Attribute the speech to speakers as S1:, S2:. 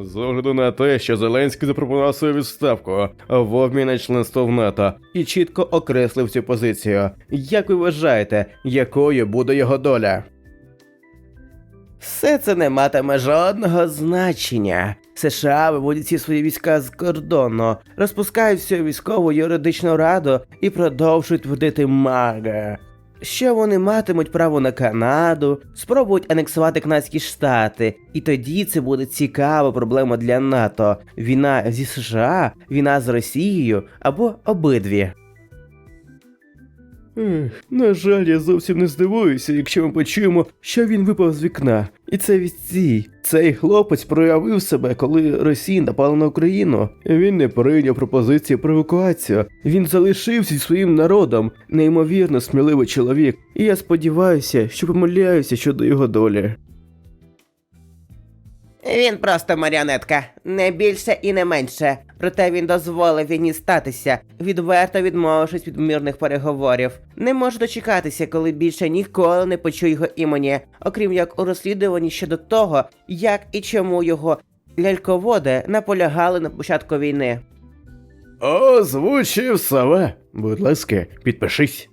S1: З огляду на те, що Зеленський запропонував свою відставку в обмін на членство в НАТО і чітко окреслив цю позицію. Як ви вважаєте, якою буде його доля? Все це не матиме жодного значення. США виводять всі свої війська з кордону, розпускають всю військову юридичну раду і продовжують водити мага. Що вони матимуть право на Канаду, спробують анексувати канадські штати, і тоді це буде цікава проблема для НАТО: війна зі США, війна з Росією або обидві. Ех, на жаль, я зовсім не здивуюся, якщо ми почуємо, що він випав з вікна. І це відстій. Цей хлопець проявив себе, коли Росія напала на Україну. Він не прийняв пропозиції про евакуацію. Він залишився зі своїм народом, неймовірно сміливий чоловік. І я сподіваюся, що помиляюся щодо його долі.
S2: Він просто маріонетка, не більше і не менше. Проте він дозволив війні статися, відверто відмовившись від мирних переговорів. Не можу дочекатися, коли більше ніколи не почую його імені, окрім як у розслідуванні щодо того, як і чому його ляльководи наполягали на початку війни.
S1: Озвучив сова. Будь ласка, підпишись.